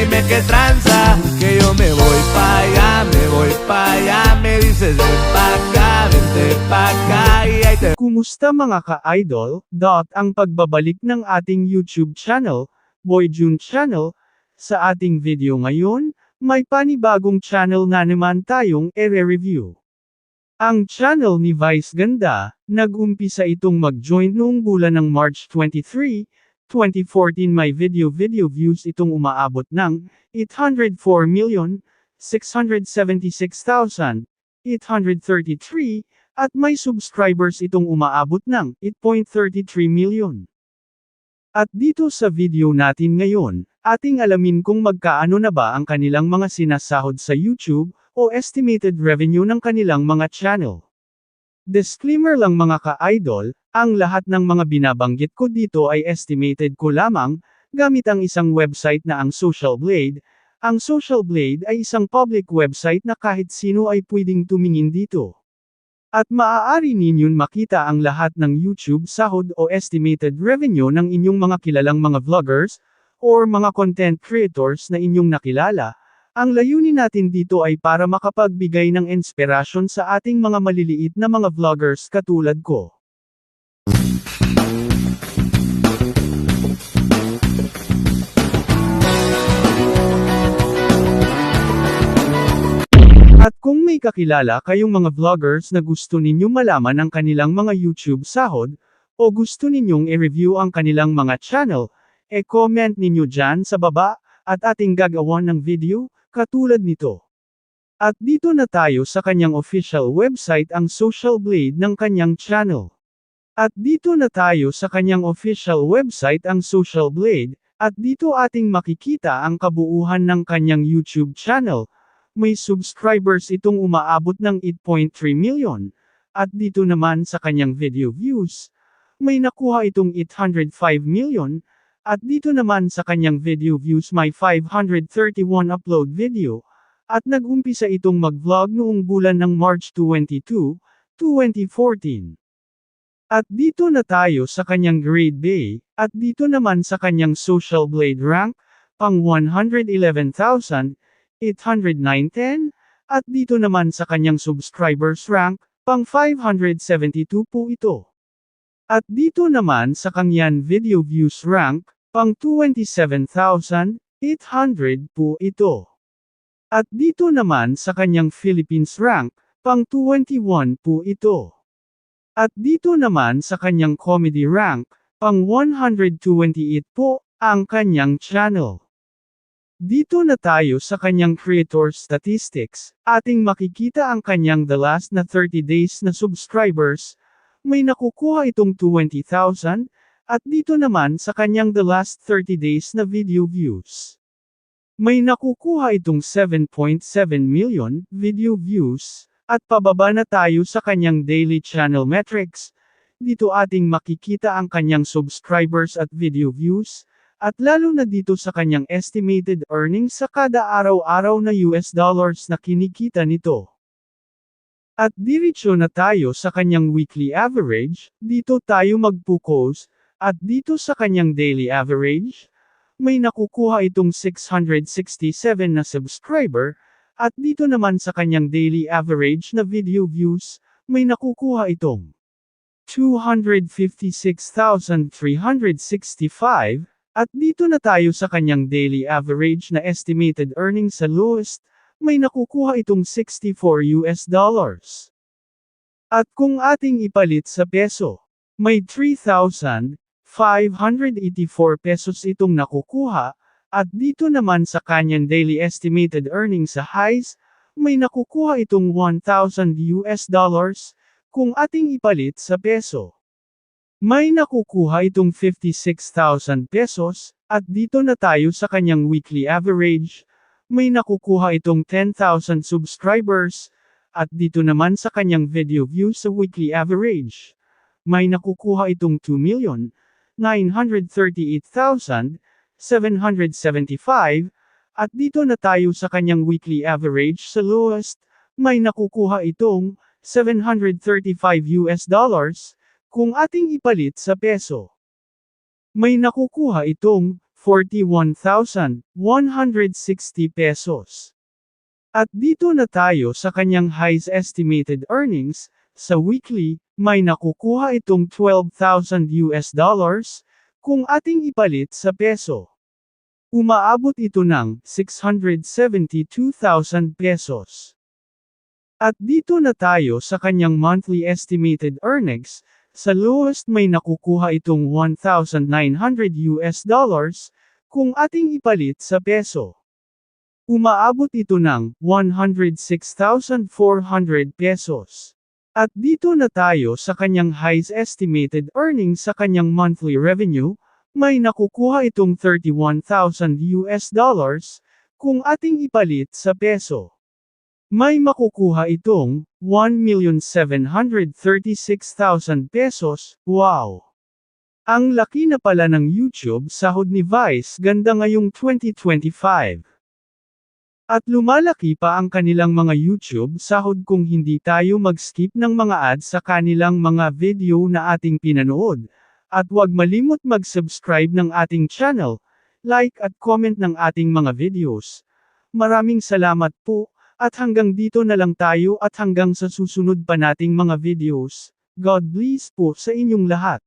dime qué tranza, que yo me voy pa' allá, me voy pa' allá, me dices ven pa' acá, vente pa' acá, y ahí Kumusta mga ka-idol? Dot ang pagbabalik ng ating YouTube channel, Boy June Channel. Sa ating video ngayon, may panibagong channel na naman tayong ere-review. Ang channel ni Vice Ganda, nag-umpisa itong mag-join noong bulan ng March 23, 2014 may video-video views itong umaabot ng 804,676,833 at may subscribers itong umaabot ng 8.33 million. At dito sa video natin ngayon, ating alamin kung magkaano na ba ang kanilang mga sinasahod sa YouTube o estimated revenue ng kanilang mga channel. Disclaimer lang mga ka-idol, ang lahat ng mga binabanggit ko dito ay estimated ko lamang, gamit ang isang website na ang Social Blade. Ang Social Blade ay isang public website na kahit sino ay pwedeng tumingin dito. At maaari ninyong makita ang lahat ng YouTube sahod o estimated revenue ng inyong mga kilalang mga vloggers, or mga content creators na inyong nakilala. Ang layunin natin dito ay para makapagbigay ng inspirasyon sa ating mga maliliit na mga vloggers katulad ko. At kung may kakilala kayong mga vloggers na gusto ninyong malaman ang kanilang mga YouTube sahod, o gusto ninyong i-review ang kanilang mga channel, e-comment ninyo dyan sa baba, at ating gagawan ng video, katulad nito. At dito na tayo sa kanyang official website ang Social Blade ng kanyang channel. At dito na tayo sa kanyang official website ang Social Blade, at dito ating makikita ang kabuuhan ng kanyang YouTube channel, may subscribers itong umaabot ng 8.3 million. At dito naman sa kanyang video views, may nakuha itong 805 million. At dito naman sa kanyang video views may 531 upload video. At nag-umpisa itong mag-vlog noong bulan ng March 22, 2014. At dito na tayo sa kanyang grade bay, at dito naman sa kanyang social blade rank, pang 111,000, 809.10, at dito naman sa kanyang subscribers rank, pang 572 po ito. At dito naman sa kanyang video views rank, pang 27,800 po ito. At dito naman sa kanyang Philippines rank, pang 21 po ito. At dito naman sa kanyang comedy rank, pang 128 po, ang kanyang channel. Dito na tayo sa kanyang creator statistics, ating makikita ang kanyang the last na 30 days na subscribers, may nakukuha itong 20,000, at dito naman sa kanyang the last 30 days na video views. May nakukuha itong 7.7 million video views, at pababa na tayo sa kanyang daily channel metrics, dito ating makikita ang kanyang subscribers at video views, at lalo na dito sa kanyang estimated earnings sa kada araw-araw na US dollars na kinikita nito. At diretso na tayo sa kanyang weekly average, dito tayo magpukos, at dito sa kanyang daily average, may nakukuha itong 667 na subscriber, at dito naman sa kanyang daily average na video views, may nakukuha itong 256,365, at dito na tayo sa kanyang daily average na estimated earnings sa lowest, may nakukuha itong 64 US dollars. At kung ating ipalit sa peso, may 3,584 pesos itong nakukuha, at dito naman sa kanyang daily estimated earnings sa highs, may nakukuha itong 1,000 US dollars, kung ating ipalit sa peso. May nakukuha itong 56,000 pesos, at dito na tayo sa kanyang weekly average, may nakukuha itong 10,000 subscribers, at dito naman sa kanyang video views sa weekly average, may nakukuha itong 2,938,775, at dito na tayo sa kanyang weekly average sa lowest, may nakukuha itong 735 US dollars, kung ating ipalit sa peso. May nakukuha itong 41,160 pesos. At dito na tayo sa kanyang highest estimated earnings, sa weekly, may nakukuha itong 12,000 US dollars, kung ating ipalit sa peso. Umaabot ito ng 672,000 pesos. At dito na tayo sa kanyang monthly estimated earnings, sa lowest may nakukuha itong 1,900 US dollars, kung ating ipalit sa peso. Umaabot ito ng 106,400 pesos. At dito na tayo sa kanyang highest estimated earnings sa kanyang monthly revenue, may nakukuha itong 31,000 US dollars, kung ating ipalit sa peso. May makukuha itong 1,736,000 pesos, wow! Ang laki na pala ng YouTube sahod ni Vice ganda ngayong 2025. At lumalaki pa ang kanilang mga YouTube sahod kung hindi tayo mag-skip ng mga ads sa kanilang mga video na ating pinanood. At huwag malimot mag-subscribe ng ating channel, like at comment ng ating mga videos. Maraming salamat po, at hanggang dito na lang tayo at hanggang sa susunod pa nating mga videos. God bless po sa inyong lahat.